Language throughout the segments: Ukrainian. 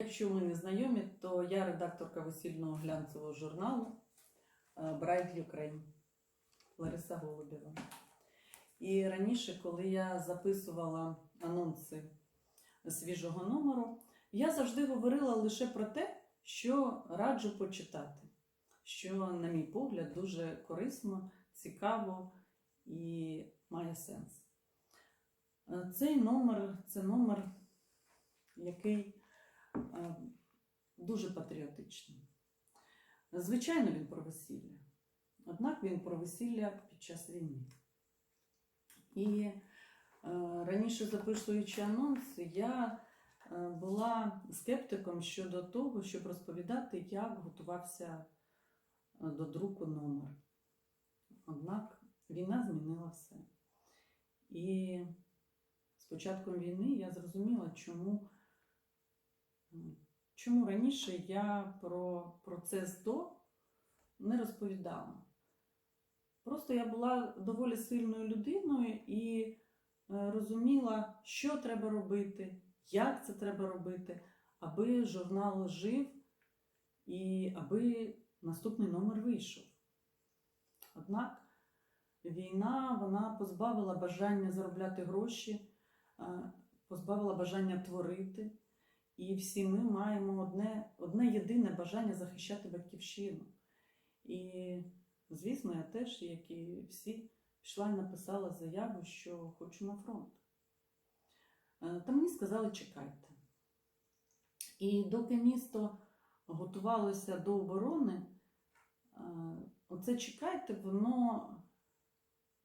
Якщо ми не знайомі, то я редакторка весільного глянцевого журналу е, Bride Ukraine Лариса Голубєва. І раніше, коли я записувала анонси свіжого номеру, я завжди говорила лише про те, що раджу почитати, що, на мій погляд, дуже корисно, цікаво і має сенс. Е, Цей номер це номер, який дуже патріотичний. Звичайно, він про весілля. Однак він про весілля під час війни. І е, раніше записуючи анонс, я е, була скептиком щодо того, щоб розповідати, як готувався е, до друку номер. Однак війна змінила все. І з початком війни я зрозуміла, чому, чому раніше я про процес до не розповідала. Просто я була доволі сильною людиною і е, розуміла, що треба робити, як це треба робити, аби журнал жив і аби наступний номер вийшов. Однак війна вона позбавила бажання заробляти гроші, е, позбавила бажання творити. І всі ми маємо одне, одне єдине бажання захищати батьківщину. І, звісно, я теж, як і всі, пішла і написала заяву, що хочу на фронт. Е, Та мені сказали, чекайте. І доки місто готувалося до оборони, е, оце чекайте, воно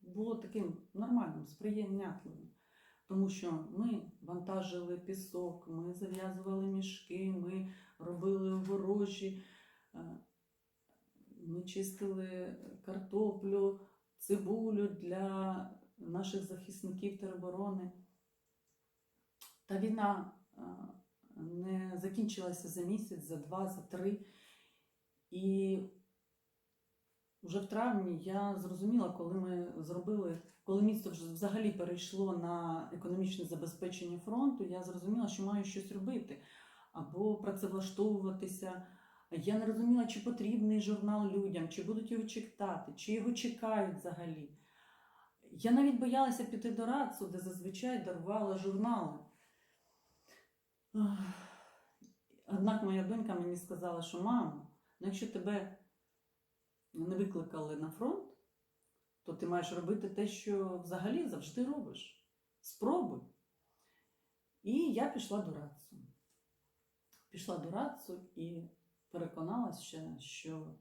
було таким нормальним, сприємнятливим. Тому що ми вантажили пісок, ми зав'язували мішки, ми робили огорожі, е, ми чистили картоплю, цибулю для наших захисників тероборони. Та війна е, не закінчилася за місяць, за два, за три. І вже в травні я зрозуміла, коли ми зробили, коли місто вже взагалі перейшло на економічне забезпечення фронту, я зрозуміла, що маю щось робити або працевлаштовуватися. Я не розуміла, чи потрібний журнал людям, чи будуть його читати, чи його чекають взагалі. Я навіть боялася піти до Рацу, де зазвичай дарувала журнали. Однак моя донька мені сказала, що мамо, ну якщо тебе не викликали на фронт, то ти маєш робити те, що взагалі завжди робиш. Спробуй. І я пішла до Рацу. Пішла до Рацу і переконалася, що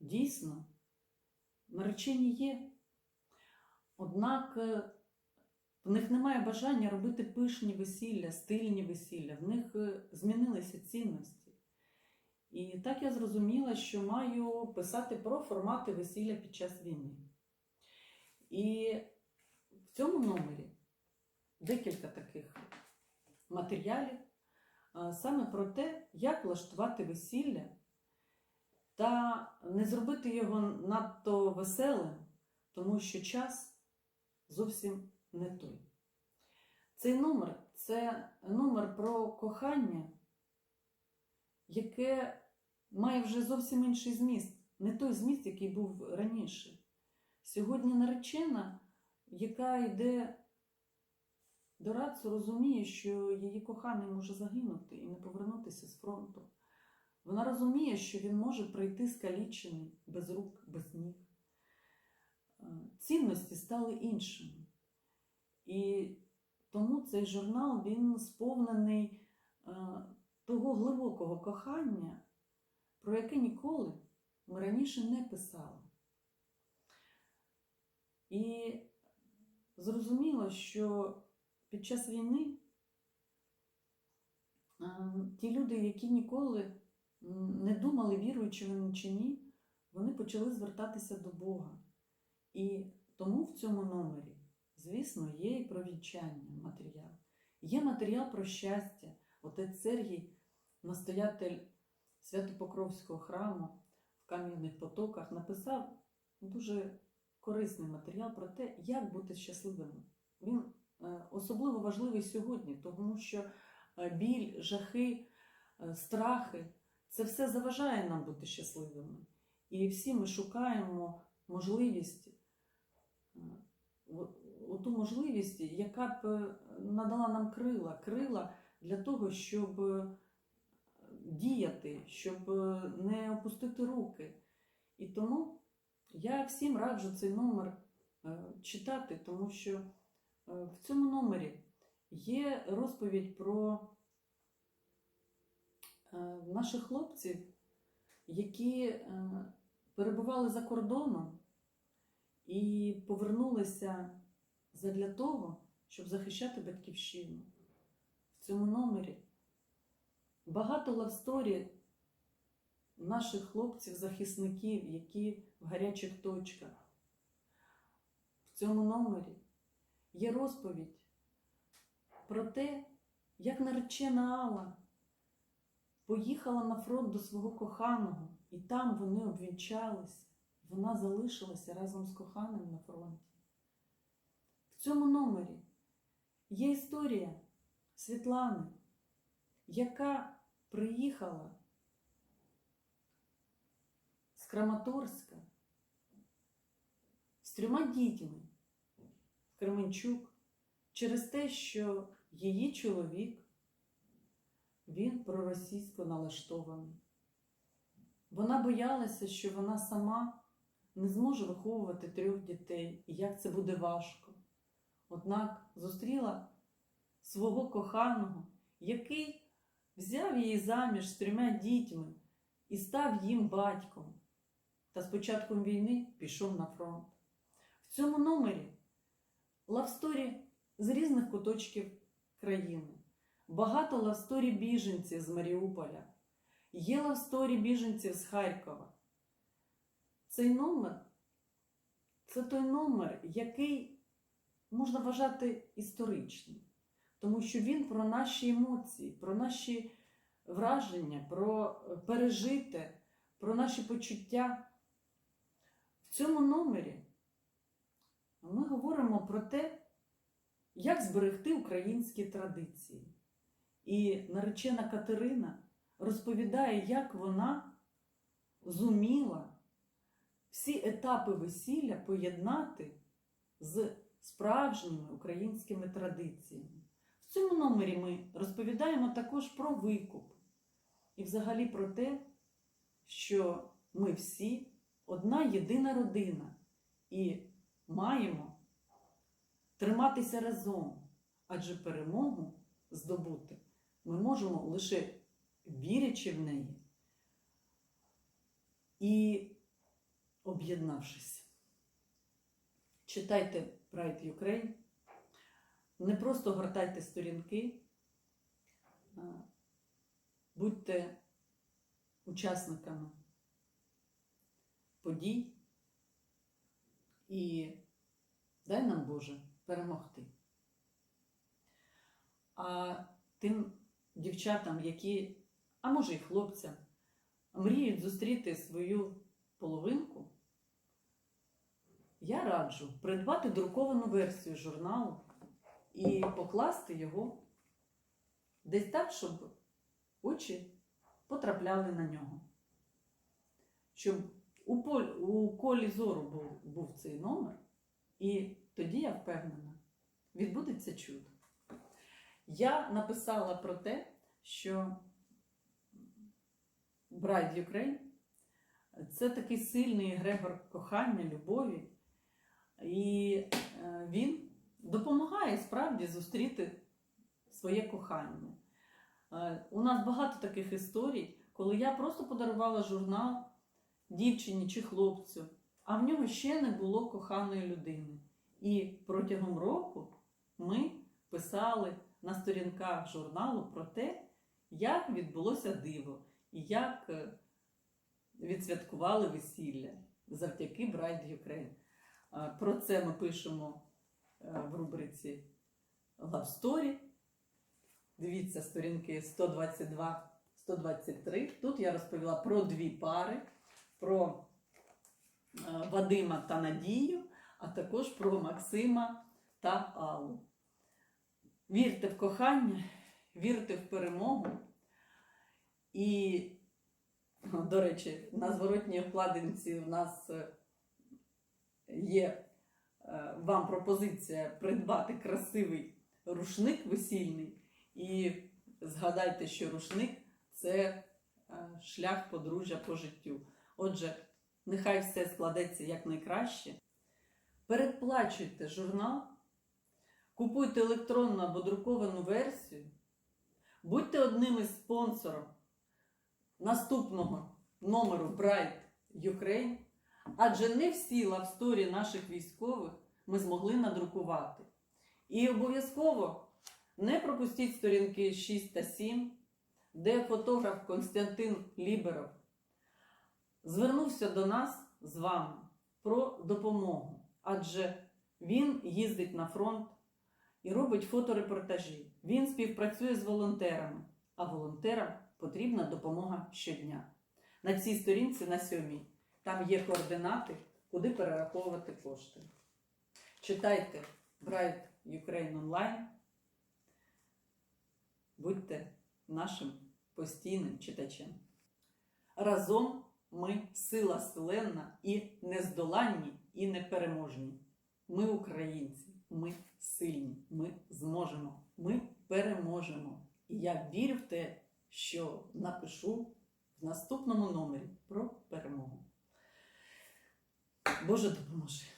дійсно наречені є. Однак е, в них немає бажання робити пишні весілля, стильні весілля, в них е, змінилися цінності. І так я зрозуміла, що маю писати про формати весілля під час війни. І в цьому номері декілька таких матеріалів саме про те, як влаштувати весілля та не зробити його надто веселим, тому що час зовсім не той. Цей номер це номер про кохання, яке має вже зовсім інший зміст, не той зміст, який був раніше. Сьогодні наречена, яка йде до рацу, розуміє, що її коханий може загинути і не повернутися з фронту. Вона розуміє, що він може прийти скалічений, без рук, без ніг. Е, Цінності стали іншими. І тому цей журнал він сповнений е, того глибокого кохання, про яке ніколи ми раніше не писали. І зрозуміло, що під час війни е, ті люди, які ніколи не думали, віруючи вони чи ні, вони почали звертатися до Бога. І тому в цьому номері, звісно, є і про вінчання матеріал. Є матеріал про щастя. Отець Сергій, настоятель Свято-Покровського храму в Кам'яних Потоках, написав дуже корисний матеріал про те, як бути щасливим. Він е, особливо важливий сьогодні, тому що е, біль, жахи, е, страхи. Це все заважає нам бути щасливими. І всі ми шукаємо можливість, оту можливість, яка б надала нам крила, крила для того, щоб діяти, щоб е, не опустити руки. І тому я всім раджу цей номер е, читати, тому що е, в цьому номері є розповідь про наших хлопців, які перебували за кордоном і повернулися задля того, щоб захищати батьківщину. В цьому номері багато лавсторі наших хлопців-захисників, які в гарячих точках. В цьому номері є розповідь про те, як наречена Алла поїхала на фронт до свого коханого, і там вони обвінчались. Вона залишилася разом з коханим на фронті. В цьому номері є історія Світлани, яка приїхала з Краматорська з трьома дітьми в Кременчук через те, що її чоловік він проросійсько налаштований. Вона боялася, що вона сама не зможе виховувати трьох дітей, і як це буде важко. Однак зустріла свого коханого, який взяв її заміж з трьома дітьми і став їм батьком. Та з початком війни пішов на фронт. В цьому номері лавсторі з різних куточків країни. Багато лавсторі біженців з Маріуполя. Є лавсторі біженців з Харкова. Цей номер це той номер, який можна вважати історичним, тому що він про наші емоції, про наші враження, про пережите, про наші почуття. В цьому номері ми говоримо про те, як зберегти українські традиції. І наречена Катерина розповідає, як вона зуміла всі етапи весілля поєднати з справжніми українськими традиціями. Цьому номері ми розповідаємо також про викуп і взагалі про те, що ми всі одна єдина родина і маємо триматися разом, адже перемогу здобути ми можемо лише вірячи в неї і об'єднавшись. Читайте Pride Ukraine, не просто гортайте сторінки, будьте учасниками подій і дай нам Боже перемогти. А тим дівчатам, які, а може і хлопцям, мріють зустріти свою половинку, я раджу придбати друковану версію журналу і покласти його десь так, щоб очі потрапляли на нього. Щоб у, поль, у колі зору був, був цей номер, і тоді я впевнена, відбудеться чудо. Я написала про те, що Bride Ukraine це такий сильний егрегор кохання, любові, і допомагає справді зустріти своє кохання. Е, У нас багато таких історій, коли я просто подарувала журнал дівчині чи хлопцю, а в нього ще не було коханої людини. І протягом року ми писали на сторінках журналу про те, як відбулося диво і як е, відсвяткували весілля завдяки Bride Ukraine. Е, Про це ми пишемо в рубриці Love Story. Дивіться сторінки 122-123. Тут я розповіла про дві пари, про е, Вадима та Надію, а також про Максима та Аллу. Вірте в кохання, вірте в перемогу. І, до речі, на зворотній вкладинці в нас е, є е, вам пропозиція придбати красивий рушник весільний. І згадайте, що рушник це е, шлях подружжя по життю. Отже, нехай все складеться якнайкраще. Передплачуйте журнал, купуйте електронну або друковану версію, будьте одним із спонсором наступного номеру Bright Ukraine, адже не всі лавсторі наших військових ми змогли надрукувати. І обов'язково не пропустіть сторінки 6 та 7, де фотограф Константин Ліберов звернувся до нас з вами про допомогу, адже він їздить на фронт і робить фоторепортажі. Він співпрацює з волонтерами, а волонтерам потрібна допомога щодня. На цій сторінці на сьомій там є координати, куди перераховувати кошти. Читайте Bright Ukraine Online. Будьте нашим постійним читачем. Разом ми сила селенна і нездоланні, і непереможні. Ми українці, ми сильні, ми зможемо, ми переможемо. І я вірю в те, що напишу в наступному номері про перемогу. Боже допоможе!